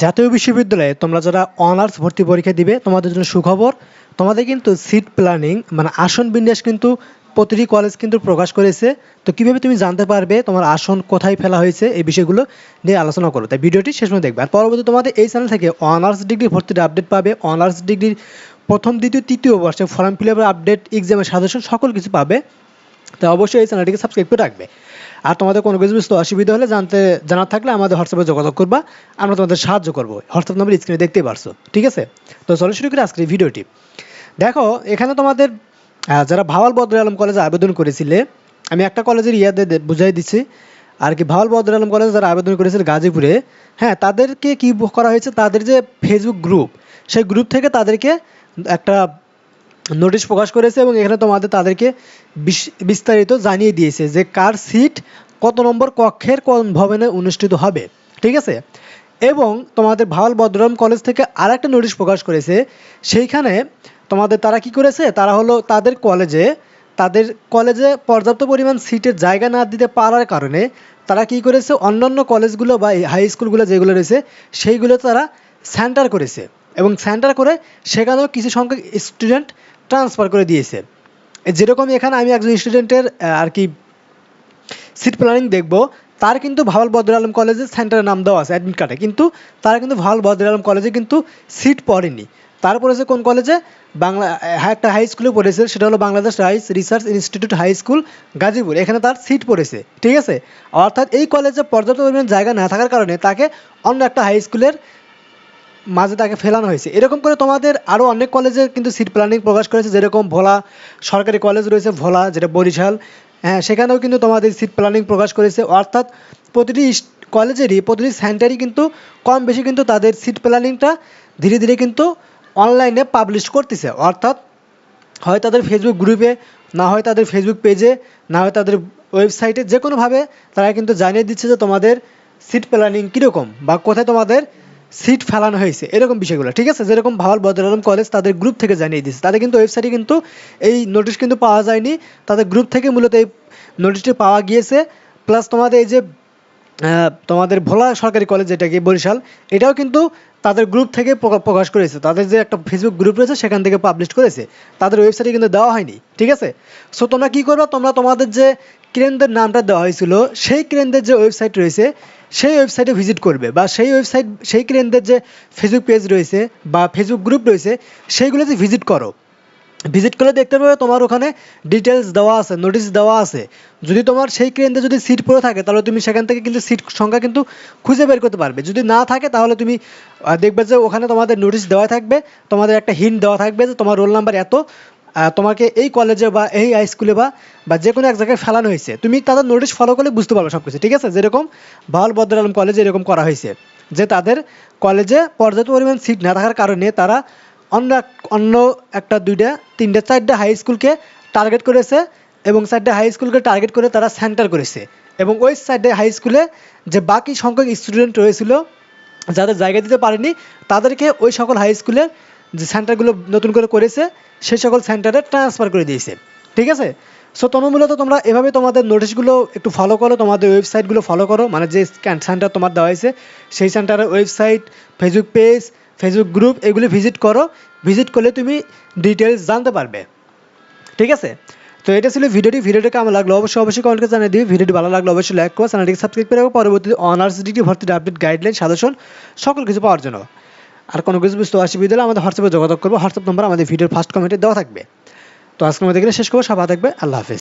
জাতীয় বিশ্ববিদ্যালয়ে তোমরা যারা অনার্স ভর্তি পরীক্ষা দিবে, তোমাদের জন্য সুখবর, তোমাদের কিন্তু সিট প্ল্যানিং মানে আসন বিন্যাস কিন্তু প্রতিটি কলেজ কিন্তু প্রকাশ করেছে। তো কীভাবে তুমি জানতে পারবে তোমার আসন কোথায় ফেলা হয়েছে, এই বিষয়গুলো নিয়ে আলোচনা করো। তাই ভিডিওটি শেষ পর্যন্ত দেখবে। আর পরবর্তী তোমাদের এই চ্যানেল থেকে অনার্স ডিগ্রি ভর্তির আপডেট পাবে। অনার্স ডিগ্রির প্রথম, দ্বিতীয়, তৃতীয় বর্ষে ফর্ম ফিল আপডেট এক্সামের সাজেশন সকল কিছু পাবে। তো অবশ্যই এই চ্যানেলটিকে সাবস্ক্রাইব করে রাখবে। আর তোমাদের কোনো কিছু বুঝতে অসুবিধা হলে জানতে, জানার থাকলে আমাদের হোয়াটসঅ্যাপে যোগাযোগ করবা। আমরা তোমাদের সাহায্য করব। হোয়াটসঅ্যাপ নাম্বার স্ক্রিনে দেখতেই পারছ, ঠিক আছে? তো চলো শুরু করি আজকের ভিডিওটি। দেখো, এখানে তোমাদের যারা ভাওয়াল বদর আলম কলেজে আবেদন করেছিলে, আমি একটা কলেজের ইয়াদে দে- বুঝাই দিচ্ছি। আর কি ভাওয়াল বদর আলম কলেজে যারা আবেদন করেছিল গাজীপুরে হ্যাঁ তাদেরকে কি করা হয়েছে? তাদের যে ফেসবুক গ্রুপ সেই গ্রুপ থেকে তাদেরকে একটা নোটিশ প্রকাশ করেছে এবং এখানে তোমাদের তাদেরকে বিস্তারিত জানিয়ে দিয়েছে যে কার সিট কত নম্বর কক্ষের কোন ভবনে অনুষ্ঠিত হবে। ঠিক আছে? এবং তোমাদের ভাওয়াল বদরম কলেজ থেকে আর একটা নোটিশ প্রকাশ করেছে। সেইখানে তোমাদের তারা কি করেছে? তারা হলো তাদের কলেজে তাদের কলেজে পর্যাপ্ত পরিমাণ সিটের জায়গা না দিতে পারার কারণে তারা কি করেছে? অন্যান্য কলেজগুলো বা হাই স্কুলগুলো যেগুলো রয়েছে, সেইগুলো তারা সেন্টার করেছে। এবং সেন্টার করে সেখানেও কিছু সংখ্যক স্টুডেন্ট ট্রান্সফার করে দিয়েছে। যেরকম এখানে আমি একজন স্টুডেন্টের আর কি সিট প্ল্যানিং দেখব, তার কিন্তু ভাওয়াল বদর আলম কলেজে সেন্টারের নাম দেওয়া আছে অ্যাডমিট কার্ডে কিন্তু তারা কিন্তু ভাওয়াল বদর আলম কলেজে কিন্তু সিট পড়েনি। তার পড়েছে কোন কলেজে বাংলা একটা হাই স্কুলে পড়েছে, সেটা হলো Bangladesh rice research institute high school Gazipur. এখানে তার সিট পড়েছে, ঠিক আছে? অর্থাৎ এই কলেজে পর্যাপ্ত পরিমাণ জায়গা না থাকার কারণে তাকে অন্য একটা হাই স্কুলের মাঝে তাকে ফেলানো হয়েছে। এরকম করে তোমাদের আরও অনেক কলেজে কিন্তু সিট প্ল্যানিং প্রকাশ করেছে, যেরকম ভোলা সরকারি কলেজ রয়েছে, ভোলা, যেটা বরিশাল। হ্যাঁ সেখানেও কিন্তু তোমাদের সিট প্ল্যানিং প্রকাশ করেছে। অর্থাৎ প্রতিটি কলেজেরই প্রতিটি সেন্টারই কিন্তু কম বেশি কিন্তু তাদের সিট প্ল্যানিংটা ধীরে ধীরে কিন্তু অনলাইনে পাবলিশ করতেছে। অর্থাৎ হয় তাদের ফেসবুক গ্রুপে না হয় তাদের ফেসবুক পেজে না হয় তাদের ওয়েবসাইটে যে কোনোভাবে তারা কিন্তু জানিয়ে দিচ্ছে যে তোমাদের সিট প্ল্যানিং কীরকম বা কোথায় তোমাদের সিট ফেলানো হয়েছে, এরকম বিষয়গুলো, ঠিক আছে? যেরকম ভাওয়াল বদর আলম কলেজ তাদের গ্রুপ থেকে জানিয়ে দিয়েছে। তাদের কিন্তু ওয়েবসাইটে কিন্তু এই নোটিশ কিন্তু পাওয়া যায়নি। তাদের গ্রুপ থেকে মূলত এই নোটিশটি পাওয়া গিয়েছে। প্লাস তোমাদের এই যে তোমাদের ভোলা সরকারি কলেজ যেটা কি, বরিশাল, এটাও কিন্তু তাদের গ্রুপ থেকে প্রকাশ করেছে। তাদের যে একটা ফেসবুক গ্রুপ রয়েছে, সেখান থেকে পাবলিশ করেছে। তাদের ওয়েবসাইটে কিন্তু দেওয়া হয়নি, ঠিক আছে? সো তোমরা কি করবে? তোমরা তোমাদের যে কেন্দ্রের নামটা দেওয়া হয়েছিল, সেই কেন্দ্রের যে ওয়েবসাইট রয়েছে, সেই ওয়েবসাইটে ভিজিট করবে বা সেই ওয়েবসাইট সেই কেন্দ্রের যে ফেসবুক পেজ রয়েছে বা ফেসবুক গ্রুপ রয়েছে, সেইগুলোতে ভিজিট করো। ভিজিট করলে দেখতে পাবে তোমার ওখানে ডিটেলস দেওয়া আছে নোটিশ দেওয়া আছে। যদি তোমার সেই কেন্দ্রে যদি সিট পড়ে থাকে, তাহলে তুমি সেখান থেকে কিন্তু সিট সংখ্যা কিন্তু খুঁজে বের করতে পারবে। যদি না থাকে, তাহলে তুমি দেখবে যে ওখানে তোমাদের নোটিশ দেওয়া থাকবে, তোমাদের একটা হিন্ট দেওয়া থাকবে যে তোমার রোল নাম্বার এত তোমাকে এই কলেজে বা এই হাই স্কুলে বা বা যে কোনো এক জায়গায় ফেলানো হয়েছে। তুমি তাদের নোটিশ ফলো করলে বুঝতে পারবে সব কিছু ঠিক আছে? যেরকম বাউল বদর আলম কলেজে এরকম করা হয়েছে, যে তাদের কলেজে পর্যাপ্ত পরিমাণ সিট না থাকার কারণে তারা অন্য অন্য একটা দুইটা, তিনটা, চারটা হাই স্কুলকে টার্গেট করেছে এবং চারটা হাই স্কুলকে টার্গেট করে তারা সেন্টার করেছে। এবং ওই সাইডে হাই স্কুলে যে বাকি সংখ্যক স্টুডেন্ট রয়েছিল, যাদের জায়গা দিতে পারেনি, তাদেরকে ওই সকল হাই স্কুলের যে সেন্টারগুলো নতুন করে করেছে, সেই সকল সেন্টারে ট্রান্সফার করে দিয়েছে। ঠিক আছে? সো তোমরা মূলত তোমরা এভাবে তোমাদের নোটিশগুলো একটু ফলো করো, তোমাদের ওয়েবসাইটগুলো ফলো করো মানে যে সেন্টার তোমার দেওয়া হয়েছে, সেই সেন্টারের website Facebook page Facebook group এগুলো ভিজিট করো ভিজিট করলে তুমি ডিটেলস জানতে পারবে। ঠিক আছে? তো এটা ছিল ভিডিওটি। ভিডিওটি কেমন লাগল অবশ্যই অবশ্যই কমেন্টে জানিয়ে দিবি। ভিডিওটি ভালো লাগল অবশ্যই লাইক করো চ্যানেলটিকে সাবস্ক্রাইব করে পরবর্তীতে অনার্স ডিগ্রি ভর্তির আপডেট গাইডলাইন সাজেশন সকল কিছু পাওয়ার জন্য। আর কোনো কিছু বুঝতে অসুবিধা হলে আমাদের হোয়াটসঅ্যাপে যোগাযোগ করব। হোয়াটসঅ্যাপ নম্বর আমাদের ভিডিওর ফার্স্ট কমেন্টে দেওয়া থাকবে। তো মধ্যে এখানে শেষ করব। সবাই থাকবে। আল্লাহ হাফেজ।